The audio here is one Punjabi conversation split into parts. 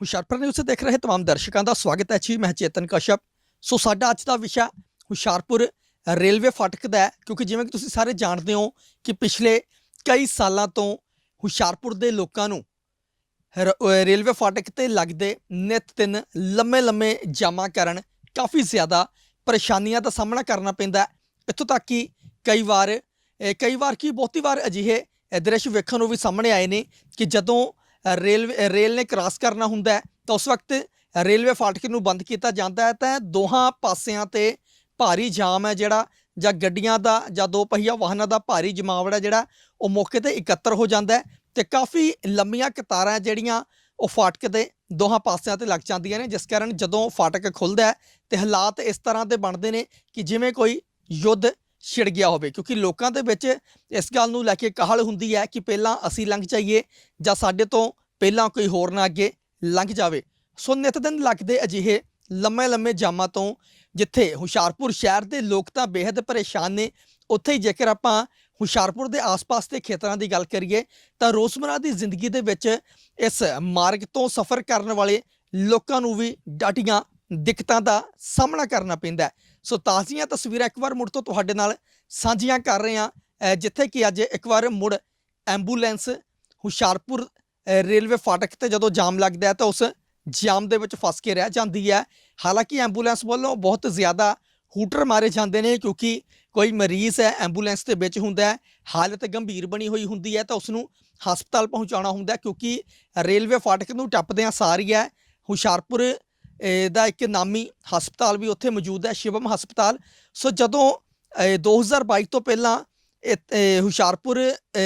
ਹੁਸ਼ਿਆਰਪੁਰ ਨਿਊਜ਼ ਦੇਖ ਰਹੇ तमाम ਦਰਸ਼ਕਾਂ ਦਾ ਸਵਾਗਤ ਹੈ ਜੀ ਮੈਂ ਚੇਤਨ ਕਸ਼ਪ ਸੋ ਸਾਡਾ ਅੱਜ ਦਾ ਵਿਸ਼ਾ ਹੁਸ਼ਿਆਰਪੁਰ ਰੇਲਵੇ ਫਾਟਕ ਦਾ ਹੈ ਕਿਉਂਕਿ ਜਿਵੇਂ ਕਿ ਤੁਸੀਂ ਸਾਰੇ ਜਾਣਦੇ ਹੋ ਕਿ ਪਿਛਲੇ ਕਈ ਸਾਲਾਂ ਤੋਂ ਹੁਸ਼ਿਆਰਪੁਰ ਦੇ ਲੋਕਾਂ ਨੂੰ ਰ- ਅਹ ਰੇਲਵੇ ਫਾਟਕ ਤੇ ਲੱਗਦੇ ਨਿਤ ਦਿਨ ਲੰਮੇ ਲੰਮੇ ਜਾਮਾਂ ਕਾਰਨ ਕਾਫੀ ਜ਼ਿਆਦਾ ਪਰੇਸ਼ਾਨੀਆਂ ਦਾ ਸਾਹਮਣਾ ਕਰਨਾ ਪੈਂਦਾ ਹੈ ਇੱਥੋਂ ਤੱਕ ਕਿ ਕਈ ਵਾਰ ਅਹ ਕਈ ਵਾਰ ਕੀ ਬਹੁਤੀ ਵਾਰ ਅਜਿਹੇ ਅਹ ਦ੍ਰਿਸ਼ ਵੇਖਣ ਨੂੰ ਵੀ ਸਾਹਮਣੇ ਆਏ ਨੇ ਕਿ ਜਦੋਂ ਅ, ਰੇਲ ਰੇਲ ਨੇ ਕ੍ਰਾਸ ਕਰਨਾ ਹੁੰਦਾ ਹੈ, ਤਾਂ ਉਸ ਵਕਤ ਰੇਲਵੇ ਫਾਟਕ ਨੂੰ ਬੰਦ ਕੀਤਾ ਜਾਂਦਾ ਹੈ, ਤਾਂ ਦੋਹਾਂ ਪਾਸਿਆਂ ਤੇ ਭਾਰੀ ਜਾਮ ਹੈ ਜਿਹੜਾ, ਜਾਂ ਗੱਡੀਆਂ ਦਾ, ਜਾਂ ਦੋ ਪਹੀਆ ਵਾਹਨਾਂ ਦਾ ਭਾਰੀ ਜਮਾਵੜਾ ਹੈ ਜਿਹੜਾ, ਉਹ ਮੌਕੇ ਤੇ ਇਕੱਤਰ ਹੋ ਜਾਂਦਾ ਹੈ ਤੇ ਕਾਫੀ ਲੰਮੀਆਂ ਕਤਾਰਾਂ ਜਿਹੜੀਆਂ ਉਹ ਫਾਟਕ ਦੇ ਦੋਹਾਂ ਪਾਸਿਆਂ ਤੇ ਲੱਗ ਜਾਂਦੀਆਂ ਨੇ, ਜਿਸ ਕਾਰਨ ਜਦੋਂ ਫਾਟਕ ਖੁੱਲਦਾ ਹੈ ਤੇ ਹਾਲਾਤ ਇਸ ਤਰ੍ਹਾਂ ਦੇ ਬਣਦੇ ਨੇ ਕਿ ਜਿਵੇਂ ਕੋਈ ਯੁੱਧ ਛਿੜ ਗਿਆ ਹੋਵੇ, ਕਿਉਂਕਿ ਲੋਕਾਂ ਦੇ ਵਿੱਚ ਇਸ ਗੱਲ ਨੂੰ ਲੈ ਕੇ ਕਾਹਲ ਹੁੰਦੀ ਹੈ ਕਿ ਪਹਿਲਾਂ ਅਸੀਂ ਲੰਘ ਜਾਈਏ ਜਾਂ ਸਾਡੇ ਤੋਂ ਪਹਿਲਾਂ ਕੋਈ ਹੋਰ ਨਾ ਅੱਗੇ ਲੰਘ ਜਾਵੇ। ਸੋ ਨਿਤ ਦਿਨ ਲੱਗਦੇ ਅਜਿਹੇ ਲੰਮੇ ਲੰਮੇ ਜਾਮਾਂ ਤੋਂ ਜਿੱਥੇ ਹੁਸ਼ਿਆਰਪੁਰ ਸ਼ਹਿਰ ਦੇ ਲੋਕ ਤਾਂ ਬੇहद ਪਰੇਸ਼ਾਨ ਨੇ, ਉੱਥੇ ਹੀ ਜੇਕਰ ਆਪਾਂ ਹੁਸ਼ਿਆਰਪੁਰ ਦੇ ਆਸ-ਪਾਸ ਦੇ ਖੇਤਰਾਂ ਦੀ ਗੱਲ ਕਰੀਏ, ਤਾਂ ਰੋਜ਼ਮਰਾ ਦੀ ਜ਼ਿੰਦਗੀ ਦੇ ਵਿੱਚ ਇਸ ਮਾਰਗ ਤੋਂ ਸਫ਼ਰ ਕਰਨ ਵਾਲੇ ਲੋਕਾਂ ਨੂੰ ਵੀ ਡਾਟੀਆਂ ਦਿੱਕਤਾਂ ਦਾ ਸਾਹਮਣਾ ਕਰਨਾ ਪੈਂਦਾ ਸੋ ਤਾਜ਼ੀਆਂ ਤਸਵੀਰਾਂ ਇੱਕ ਵਾਰ ਮੁੜ ਤੋਂ ਤੁਹਾਡੇ ਨਾਲ ਸਾਂਝੀਆਂ ਕਰ ਰਹੇ ਹਾਂ ਜਿੱਥੇ ਕਿ ਅੱਜ ਇੱਕ ਵਾਰ ਮੁੜ ਐਂਬੂਲੈਂਸ ਹੁਸ਼ਿਆਰਪੁਰ ਰੇਲਵੇ ਫਾਟਕ ਤੇ ਜਦੋਂ ਜਾਮ ਲੱਗਦਾ ਹੈ ਤਾਂ ਉਸ ਜਾਮ ਦੇ ਵਿੱਚ ਫਸ ਕੇ ਰਹਿ ਜਾਂਦੀ ਹੈ। ਹਾਲਾਂਕਿ ਐਂਬੂਲੈਂਸ ਵੱਲੋਂ ਬਹੁਤ ਜ਼ਿਆਦਾ ਹੂਟਰ ਮਾਰੇ ਜਾਂਦੇ ਨੇ ਕਿਉਂਕਿ ਕੋਈ ਮਰੀਜ਼ ਹੈ ਐਂਬੂਲੈਂਸ ਦੇ ਵਿੱਚ ਹੁੰਦਾ ਹੈ। ਹਾਲਤ ਗੰਭੀਰ ਬਣੀ ਹੋਈ ਹੁੰਦੀ ਹੈ ਤਾਂ ਉਸ ਨੂੰ ਹਸਪਤਾਲ ਪਹੁੰਚਾਉਣਾ ਹੁੰਦਾ ਕਿਉਂਕਿ ਰੇਲਵੇ ਫਾਟਕ ਨੂੰ ਟੱਪਦਿਆਂ ਸਾਰੀ ਹੈ ਹੁਸ਼ਿਆਰਪੁਰ ਦਾ ਇੱਕ ਨਾਮੀ ਹਸਪਤਾਲ ਵੀ ਉੱਥੇ ਮੌਜੂਦ ਹੈ ਸ਼ਿਵਮ ਹਸਪਤਾਲ। ਸੋ ਜਦੋਂ ਅ, 2022 ਤੋਂ ਪਹਿਲਾਂ ਹੁਸ਼ਿਆਰਪੁਰ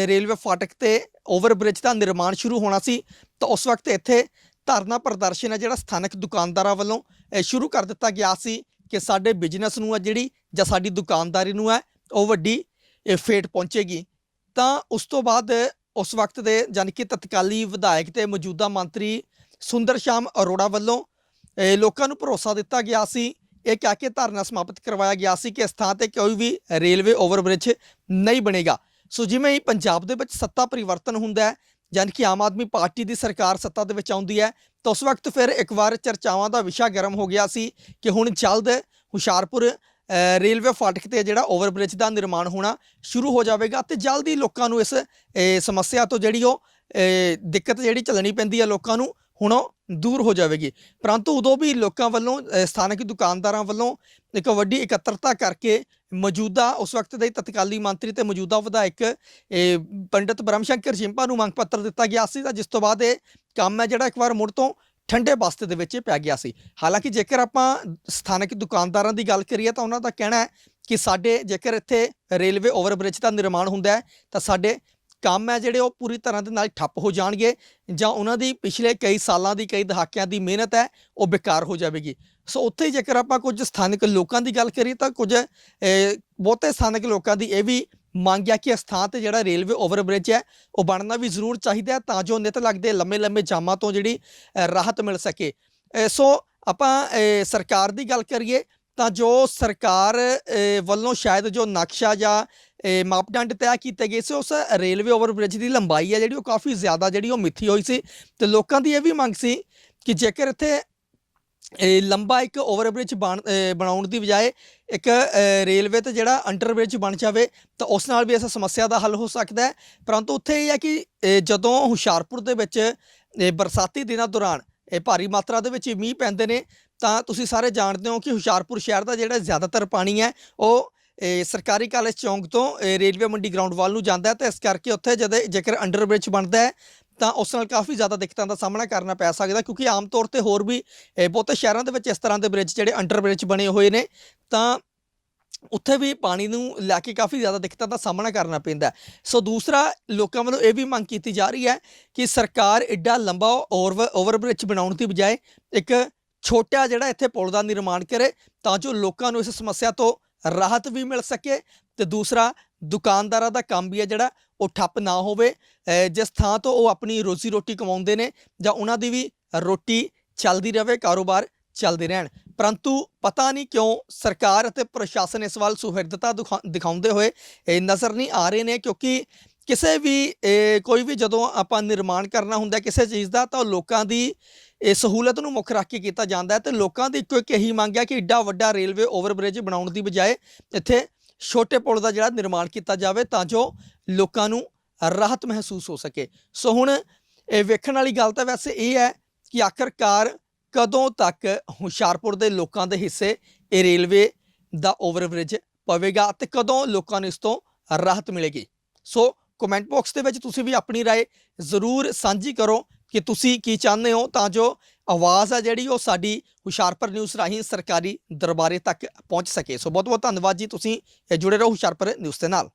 ਰੇਲਵੇ ਫਾਟਕ ਤੇ ਓਵਰਬ੍ਰਿਜ ਦਾ ਨਿਰਮਾਣ ਸ਼ੁਰੂ ਹੋਣਾ ਸੀ। ਤਾਂ ਉਸ ਵਕਤ ਇੱਥੇ ਧਰਨਾ ਪ੍ਰਦਰਸ਼ਨ ਹੈ, ਜਿਹੜਾ ਸਥਾਨਕ ਦੁਕਾਨਦਾਰਾਂ ਵੱਲੋਂ ਸ਼ੁਰੂ ਕਰ ਦਿੱਤਾ ਗਿਆ ਸੀ ਕਿ ਸਾਡੇ ਬਿਜ਼ਨਸ ਨੂੰ ਹੈ ਜਿਹੜੀ, ਜਾਂ ਸਾਡੀ ਦੁਕਾਨਦਾਰੀ ਨੂੰ ਹੈ, ਉਹ ਵੱਡੀ ਫੇਟ ਪਹੁੰਚੇਗੀ। ਤਾਂ ਉਸ ਤੋਂ ਬਾਅਦ ਉਸ ਵਕਤ ਦੇ ਯਾਨੀ ਕਿ ਤਤਕਾਲੀ ਵਿਧਾਇਕ ਤੇ ਮੌਜੂਦਾ ਮੰਤਰੀ ਸੁੰਦਰ ਸ਼ਾਮ ਅਰੋੜਾ ਵੱਲੋਂ ਲੋਕਾਂ ਨੂੰ ਭਰੋਸਾ ਦਿੱਤਾ ਗਿਆ ਸੀ ਇਹ ਕਹਿ ਕੇ ਧਰਨਾ ਸਮਾਪਤ ਕਰਵਾਇਆ ਗਿਆ ਸੀ ਕਿ ਇਸ ਥਾਂ ਤੇ ਕੋਈ ਵੀ ਰੇਲਵੇ ਓਵਰਬ੍ਰਿਜ ਨਹੀਂ ਬਣੇਗਾ। ਸੋ ਜਿਵੇਂ ਹੀ ਪੰਜਾਬ ਦੇ ਵਿੱਚ ਸੱਤਾ ਪਰਿਵਰਤਨ ਹੁੰਦਾ ਹੈ ਯਾਨੀ ਕਿ ਆਮ ਆਦਮੀ ਪਾਰਟੀ ਦੀ ਸਰਕਾਰ ਸੱਤਾ ਦੇ ਵਿੱਚ ਆਉਂਦੀ ਹੈ, ਤਾਂ ਉਸ ਵਕਤ ਫਿਰ ਇੱਕ ਵਾਰ ਚਰਚਾਵਾਂ ਦਾ ਵਿਸ਼ਾ ਗਰਮ ਹੋ ਗਿਆ ਸੀ ਕਿ ਹੁਣ ਜਲਦ ਹੁਸ਼ਿਆਰਪੁਰ ਰੇਲਵੇ ਫਾਟਕ ਤੇ ਜਿਹੜਾ ਓਵਰਬ੍ਰਿਜ ਦਾ ਨਿਰਮਾਣ ਹੋਣਾ ਸ਼ੁਰੂ ਹੋ ਜਾਵੇਗਾ ਤੇ ਹੀ ਲੋਕਾਂ ਨੂੰ ਇਸ ਸਮੱਸਿਆ ਤੋਂ ਜਿਹੜੀ ਉਹ ਦਿੱਕਤ ਜਿਹੜੀ ਚੱਲਣੀ ਪੈਂਦੀ ਹੈ ਲੋਕਾਂ ਨੂੰ, ਹੁਣ ਉਹ ਦੂਰ ਹੋ ਜਾਵੇਗੀ। ਪਰੰਤੂ ਉਦੋਂ ਵੀ ਲੋਕਾਂ ਵੱਲੋਂ ਸਥਾਨਕ ਦੁਕਾਨਦਾਰਾਂ ਵੱਲੋਂ ਇੱਕ ਵੱਡੀ ਇਕੱਤਰਤਾ ਕਰਕੇ ਮੌਜੂਦਾ, ਉਸ ਵਕਤ ਦੇ ਤਤਕਾਲੀ ਮੰਤਰੀ ਤੇ ਮੌਜੂਦਾ ਵਿਧਾਇਕ ਪੰਡਿਤ ਬ੍ਰਹਮ ਸ਼ੰਕਰ ਜਿੰਪਾ ਨੂੰ ਮੰਗ ਪੱਤਰ ਦਿੱਤਾ ਗਿਆ ਸੀ ਤਾਂ ਜਿਸ ਤੋਂ ਬਾਅਦ ਇਹ ਕੰਮ ਹੈ ਜਿਹੜਾ ਇੱਕ ਵਾਰ ਮੁੜ ਤੋਂ ਠੰਡੇ ਬਸਤੇ ਦੇ ਵਿੱਚ ਪੈ ਗਿਆ ਸੀ। ਹਾਲਾਂਕਿ ਜੇਕਰ ਆਪਾਂ ਸਥਾਨਕ ਦੁਕਾਨਦਾਰਾਂ ਦੀ ਗੱਲ ਕਰੀਏ ਤਾਂ ਉਹਨਾਂ ਦਾ ਕਹਿਣਾ ਹੈ ਕਿ ਸਾਡੇ ਜੇਕਰ ਇੱਥੇ ਰੇਲਵੇ ਓਵਰਬ੍ਰਿਜ ਦਾ ਨਿਰਮਾਣ ਹੁੰਦਾ ਹੈ ਤਾਂ ਸਾਡੇ ਕੰਮ ਹੈ ਜਿਹੜੇ ਉਹ ਪੂਰੀ ਤਰ੍ਹਾਂ ਦੇ ਨਾਲ ਠੱਪ ਹੋ ਜਾਣਗੇ ਜਾਂ ਉਹਨਾਂ ਦੀ ਪਿਛਲੇ ਕਈ ਸਾਲਾਂ ਦੀ, ਕਈ ਦਹਾਕਿਆਂ ਦੀ ਮਿਹਨਤ ਹੈ, ਉਹ ਬੇਕਾਰ ਹੋ ਜਾਵੇਗੀ। ਸੋ ਉੱਥੇ ਜੇਕਰ ਆਪਾਂ ਕੁਝ ਸਥਾਨਕ ਲੋਕਾਂ ਦੀ ਗੱਲ ਕਰੀਏ ਤਾਂ ਕੁਝ ਬਹੁਤੇ ਸਥਾਨਕ ਲੋਕਾਂ ਦੀ ਇਹ ਵੀ ਮੰਗ ਹੈ ਕਿ ਇਸ ਥਾਂ ਤੇ ਜਿਹੜਾ ਰੇਲਵੇ ਓਵਰਬ੍ਰਿਜ ਹੈ, ਉਹ ਬਣਨਾ ਵੀ ਜ਼ਰੂਰ ਚਾਹੀਦਾ ਤਾਂ ਜੋ ਨਿਤ ਲੱਗਦੇ ਲੰਮੇ ਲੰਮੇ ਜਾਮਾਂ ਤੋਂ ਜਿਹੜੀ ਰਾਹਤ ਮਿਲ ਸਕੇ। ਸੋ ਆਪਾਂ ਸਰਕਾਰ ਦੀ ਗੱਲ ਕਰੀਏ ਤਾਂ ਜੋ ਸਰਕਾਰ ਵੱਲੋਂ ਸ਼ਾਇਦ ਜੋ ਨਕਸ਼ਾ ਜਾਂ ਮਾਪਦੰਡ ਤੈਅ ਕੀਤੇ ਗਏ ਸੀ, ਉਸ ਰੇਲਵੇ ਓਵਰਬ੍ਰਿਜ ਦੀ ਲੰਬਾਈ ਹੈ ਜਿਹੜੀ ਉਹ ਕਾਫੀ ਜ਼ਿਆਦਾ ਜਿਹੜੀ ਉਹ ਮਿੱਥੀ ਹੋਈ ਸੀ ਤੇ ਲੋਕਾਂ ਦੀ ਇਹ ਵੀ ਮੰਗ ਸੀ ਕਿ ਜੇਕਰ ਇੱਥੇ ਇਹ ਲੰਬਾ ਇੱਕ ਓਵਰਬ੍ਰਿਜ ਬਣ ਬਣਾਉਣ ਦੀ ਬਜਾਏ ਇੱਕ ਰੇਲਵੇ ਤੇ ਜਿਹੜਾ ਅੰਡਰਬ੍ਰਿਜ ਬਣ ਜਾਵੇ, ਤਾਂ ਉਸ ਨਾਲ ਵੀ ਇਸ ਸਮੱਸਿਆ ਦਾ ਹੱਲ ਹੋ ਸਕਦਾ ਹੈ। ਪਰੰਤੂ ਉੱਥੇ ਇਹ ਹੈ ਕਿ ਜਦੋਂ ਹੁਸ਼ਿਆਰਪੁਰ ਦੇ ਵਿੱਚ ਬਰਸਾਤੀ ਦਿਨਾਂ ਦੌਰਾਨ, ਇਹ ਭਾਰੀ ਮਾਤਰਾ ਦੇ ਵਿੱਚ ਮੀਂਹ ਪੈਂਦੇ ਨੇ ਤਾਂ ਤੁਸੀਂ ਸਾਰੇ ਜਾਣਦੇ ਹੋ ਕਿ ਹੁਸ਼ਿਆਰਪੁਰ ਸ਼ਹਿਰ ਦਾ ਜਿਹੜਾ ਜ਼ਿਆਦਾਤਰ ਪਾਣੀ ਹੈ, ਉਹ ਇਹ ਸਰਕਾਰੀ ਕਾਲਜ ਚੌਂਕ ਤੋਂ ਰੇਲਵੇ ਮੰਡੀ ਗਰਾਊਂਡ ਵੱਲ ਨੂੰ ਜਾਂਦਾ ਹੈ ਤੇ ਇਸ ਕਰਕੇ ਉੱਥੇ ਜਦ ਜੇਕਰ ਅੰਡਰਬ੍ਰਿਜ ਬਣਦਾ ਹੈ, ਤਾਂ ਉਸ ਨਾਲ ਕਾਫੀ ਜ਼ਿਆਦਾ ਦਿੱਕਤਾਂ ਦਾ ਸਾਹਮਣਾ ਕਰਨਾ ਪੈ ਸਕਦਾ ਕਿਉਂਕਿ ਆਮ ਤੌਰ ਤੇ ਹੋਰ ਵੀ ਬਹੁਤੇ ਸ਼ਹਿਰਾਂ ਦੇ ਵਿੱਚ ਇਸ ਤਰ੍ਹਾਂ ਦੇ ਬ੍ਰਿਜ ਜਿਹੜੇ ਅੰਡਰ ਬ੍ਰਿਜ ਬਣੇ ਹੋਏ ਨੇ, ਤਾਂ ਉੱਥੇ ਵੀ ਪਾਣੀ ਨੂੰ ਲੈ ਕੇ ਕਾਫੀ ਜ਼ਿਆਦਾ ਦਿੱਕਤਾਂ ਦਾ ਸਾਹਮਣਾ ਕਰਨਾ ਪੈਂਦਾ ਸੋ ਦੂਸਰਾ, ਲੋਕਾਂ ਵੱਲੋਂ ਇਹ ਵੀ ਮੰਗ ਕੀਤੀ ਜਾ ਰਹੀ ਹੈ ਕਿ ਸਰਕਾਰ ਐਡਾ ਲੰਬਾ ਓਵਰ ਓਵਰਬ੍ਰਿਜ ਬਣਾਉਣ ਦੀ ਬਜਾਏ ਇੱਕ ਛੋਟਾ ਜਿਹੜਾ ਇੱਥੇ ਪੁਲ ਦਾ ਨਿਰਮਾਣ ਕਰੇ ਤਾਂ ਜੋ ਲੋਕਾਂ ਨੂੰ ਇਸ ਸਮੱਸਿਆ ਤੋਂ ਰਾਹਤ ਵੀ ਮਿਲ ਸਕੇ ਤੇ ਦੂਸਰਾ, ਦੁਕਾਨਦਾਰਾਂ ਦਾ ਕੰਮ ਵੀ ਹੈ ਜਿਹੜਾ, ਉਹ ਠੱਪ ਨਾ ਹੋਵੇ। ਜਿਸ ਥਾਂ ਤੋਂ ਉਹ ਆਪਣੀ ਰੋਜ਼ੀ ਰੋਟੀ ਕਮਾਉਂਦੇ ਨੇ ਜਾਂ ਉਹਨਾਂ ਦੀ ਵੀ ਰੋਟੀ ਚੱਲਦੀ ਰਹੇ ਕਾਰੋਬਾਰ ਚੱਲਦੇ ਰਹਿਣ। ਪਰੰਤੂ ਪਤਾ ਨਹੀਂ ਕਿਉਂ ਸਰਕਾਰ ਅਤੇ ਪ੍ਰਸ਼ਾਸਨ ਇਸ ਵੱਲ ਸੁਹਿਰਦਤਾ ਦਿਖਾ- ਦਿਖਾਉਂਦੇ ਹੋਏ ਨਜ਼ਰ ਨਹੀਂ ਆ ਰਹੇ ਨੇ ਕਿਉਂਕਿ ਕਿਸੇ ਵੀ ਕੋਈ ਵੀ ਜਦੋਂ ਆਪਾਂ ਨਿਰਮਾਣ ਕਰਨਾ ਹੁੰਦਾ ਕਿਸੇ ਚੀਜ਼ ਦਾ ਤਾਂ ਲੋਕਾਂ ਦੀ ਇਹ ਸਹੂਲਤ ਨੂੰ ਮੁੱਖ ਰੱਖ ਕੇ ਕੀਤਾ ਜਾਂਦਾ ਹੈ ਤੇ ਲੋਕਾਂ ਦੀ ਇੱਕੋ ਇੱਕ ਇਹੀ ਮੰਗ ਹੈ ਕਿ ਏਡਾ ਵੱਡਾ ਰੇਲਵੇ ਓਵਰਬ੍ਰਿਜ ਬਣਾਉਣ ਦੀ ਬਜਾਏ ਇੱਥੇ ਛੋਟੇ ਪੁਲ ਦਾ ਜਿਹੜਾ ਨਿਰਮਾਣ ਕੀਤਾ ਜਾਵੇ ਤਾਂ ਜੋ ਲੋਕਾਂ ਨੂੰ ਰਾਹਤ ਮਹਿਸੂਸ ਹੋ ਸਕੇ ਸੋ ਹੁਣ ਇਹ ਵੇਖਣ ਵਾਲੀ ਗੱਲ ਤਾਂ ਵੈਸੇ ਇਹ ਹੈ ਕਿ ਆਖਰਕਾਰ ਕਦੋਂ ਤੱਕ ਹੁਸ਼ਿਆਰਪੁਰ ਦੇ ਲੋਕਾਂ ਦੇ ਹਿੱਸੇ ਇਹ ਰੇਲਵੇ ਦਾ ਓਵਰਬ੍ਰਿਜ ਪਵੇਗਾ ਤੇ ਕਦੋਂ ਲੋਕਾਂ ਨੂੰ ਇਸ ਤੋਂ ਰਾਹਤ ਮਿਲੇਗੀ ਸੋ ਕਮੈਂਟ ਬਾਕਸ ਦੇ ਵਿੱਚ ਤੁਸੀਂ ਵੀ ਆਪਣੀ رائے ਜ਼ਰੂਰ ਸਾਂਝੀ ਕਰੋ ਕਿ ਤੁਸੀਂ ਕੀ ਚਾਹੁੰਦੇ ਹੋ ਤਾਂ ਜੋ ਆਵਾਜ਼ ਆ ਜਿਹੜੀ ਉਹ ਸਾਡੀ ਹੁਸ਼ਿਆਰਪੁਰ ਨਿਊਜ਼ ਰਾਹੀਂ ਸਰਕਾਰੀ ਦਰਬਾਰੇ ਤੱਕ ਪਹੁੰਚ ਸਕੇ। ਸੋ ਬਹੁਤ ਬਹੁਤ ਧੰਨਵਾਦ ਜੀ। ਤੁਸੀਂ ਇਹ ਜੁੜੇ ਰਹੋ ਹੁਸ਼ਿਆਰਪੁਰ ਨਿਊਜ਼ ਦੇ ਨਾਲ।